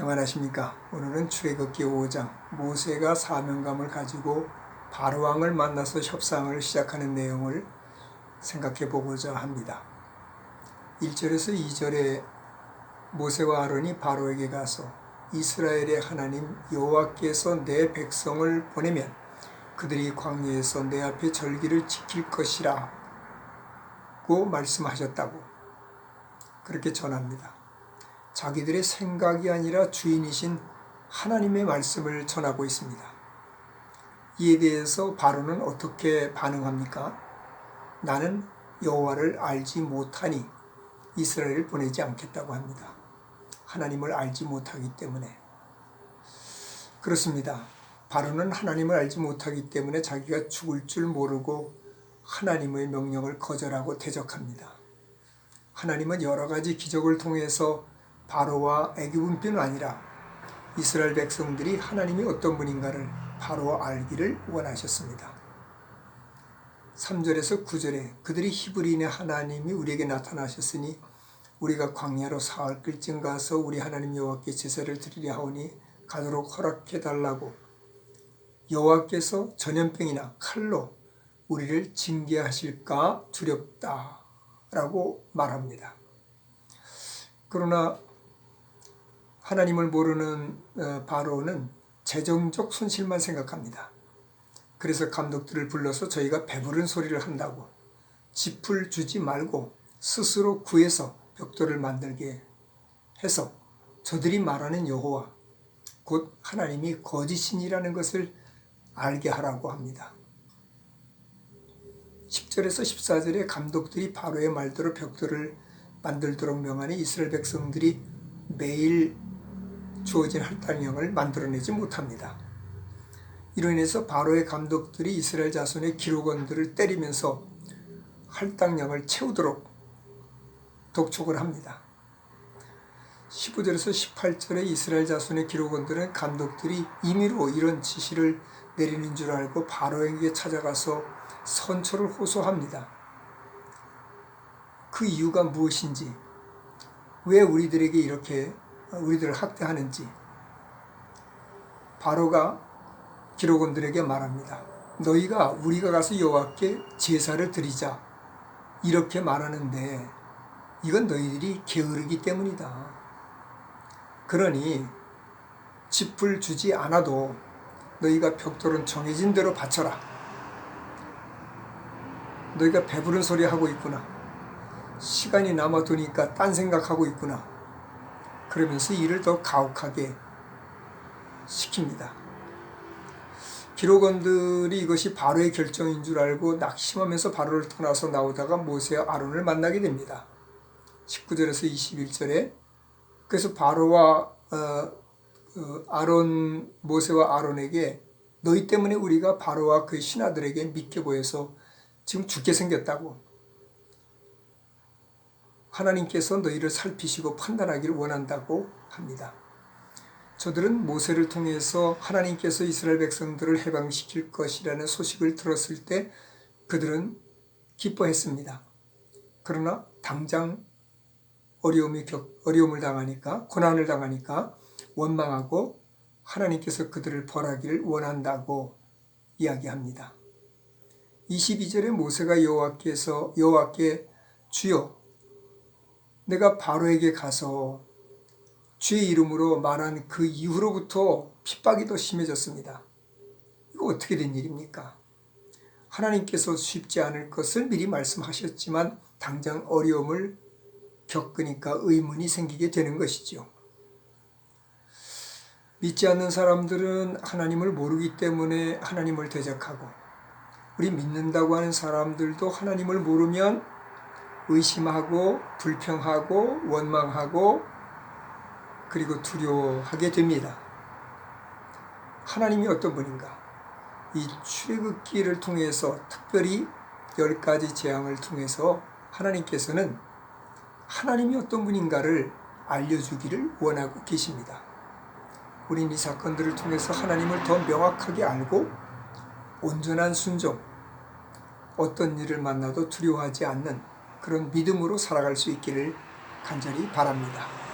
평안하십니까? 오늘은 출애굽기 5장 모세가 사명감을 가지고 바로왕을 만나서 협상을 시작하는 내용을 생각해 보고자 합니다. 1절에서 2절에 모세와 아론이 바로에게 가서 이스라엘의 하나님 여호와께서 내 백성을 보내면 그들이 광야에서 내 앞에 절기를 지킬 것이라고 말씀하셨다고 그렇게 전합니다. 자기들의 생각이 아니라 주인이신 하나님의 말씀을 전하고 있습니다. 이에 대해서 바로는 어떻게 반응합니까? 나는 여호와를 알지 못하니 이스라엘을 보내지 않겠다고 합니다. 하나님을 알지 못하기 때문에 그렇습니다. 바로는 하나님을 알지 못하기 때문에 자기가 죽을 줄 모르고 하나님의 명령을 거절하고 대적합니다. 하나님은 여러 가지 기적을 통해서 바로와 애굽뿐 아니라 이스라엘 백성들이 하나님이 어떤 분인가를 바로 알기를 원하셨습니다. 3절에서 9절에 그들이 히브리인의 하나님이 우리에게 나타나셨으니 우리가 광야로 사흘 끌쯤 가서 우리 하나님 여호와께 제사를 드리려 하오니 가도록 허락해 달라고 여호와께서 전염병이나 칼로 우리를 징계하실까 두렵다라고 말합니다. 그러나 하나님을 모르는 어, 바로는 재정적 손실만 생각합니다. 그래서 감독들을 불러서 저희가 배부른 소리를 한다고 짚을 주지 말고 스스로 구해서 벽돌을 만들게 해서 저들이 말하는 여호와 곧 하나님이 거짓신이라는 것을 알게 하라고 합니다. 10절에서 14절에 감독들이 바로의 말대로 벽돌을 만들도록 명하니 이스라엘 백성들이 매일 주어진 할당량을 만들어내지 못합니다. 이로 인해서 바로의 감독들이 이스라엘 자손의 기록원들을 때리면서 할당량을 채우도록 독촉을 합니다. 15절에서 18절에 이스라엘 자손의 기록원들은 감독들이 임의로 이런 지시를 내리는 줄 알고 바로에게 찾아가서 선처를 호소합니다. 그 이유가 무엇인지, 왜 우리들에게 이렇게 우리들을 학대하는지 바로가 기록원들에게 말합니다. 너희가 우리가 가서 여호와께 제사를 드리자 이렇게 말하는데 이건 너희들이 게으르기 때문이다. 그러니 짚을 주지 않아도 너희가 벽돌은 정해진 대로 바쳐라. 너희가 배부른 소리 하고 있구나. 시간이 남아도니까 딴 생각하고 있구나. 그러면서 일을 더 가혹하게 시킵니다. 기록원들이 이것이 바로의 결정인 줄 알고 낙심하면서 바로를 떠나서 나오다가 모세와 아론을 만나게 됩니다. 19절에서 21절에 그래서 바로와 어, 어, 아론 모세와 아론에게 너희 때문에 우리가 바로와 그의 신하들에게 믿게 보여서 지금 죽게 생겼다고 하나님께서 너희를 살피시고 판단하기를 원한다고 합니다. 저들은 모세를 통해서 하나님께서 이스라엘 백성들을 해방시킬 것이라는 소식을 들었을 때 그들은 기뻐했습니다. 그러나 당장 어려움이 겪, 어려움을 당하니까, 고난을 당하니까 원망하고 하나님께서 그들을 벌하기를 원한다고 이야기합니다. 22절에 모세가 여호와께서 여호와께 주여 내가 바로에게 가서 주의 이름으로 말한 그 이후로부터 핍박이 더 심해졌습니다. 이거 어떻게 된 일입니까? 하나님께서 쉽지 않을 것을 미리 말씀하셨지만 당장 어려움을 겪으니까 의문이 생기게 되는 것이죠. 믿지 않는 사람들은 하나님을 모르기 때문에 하나님을 대적하고 우리 믿는다고 하는 사람들도 하나님을 모르면 의심하고 불평하고 원망하고 그리고 두려워하게 됩니다. 하나님이 어떤 분인가? 이 출애굽기를 통해서 특별히 열 가지 재앙을 통해서 하나님께서는 하나님이 어떤 분인가를 알려주기를 원하고 계십니다. 우린 이 사건들을 통해서 하나님을 더 명확하게 알고 온전한 순종, 어떤 일을 만나도 두려워하지 않는 그런 믿음으로 살아갈 수 있기를 간절히 바랍니다.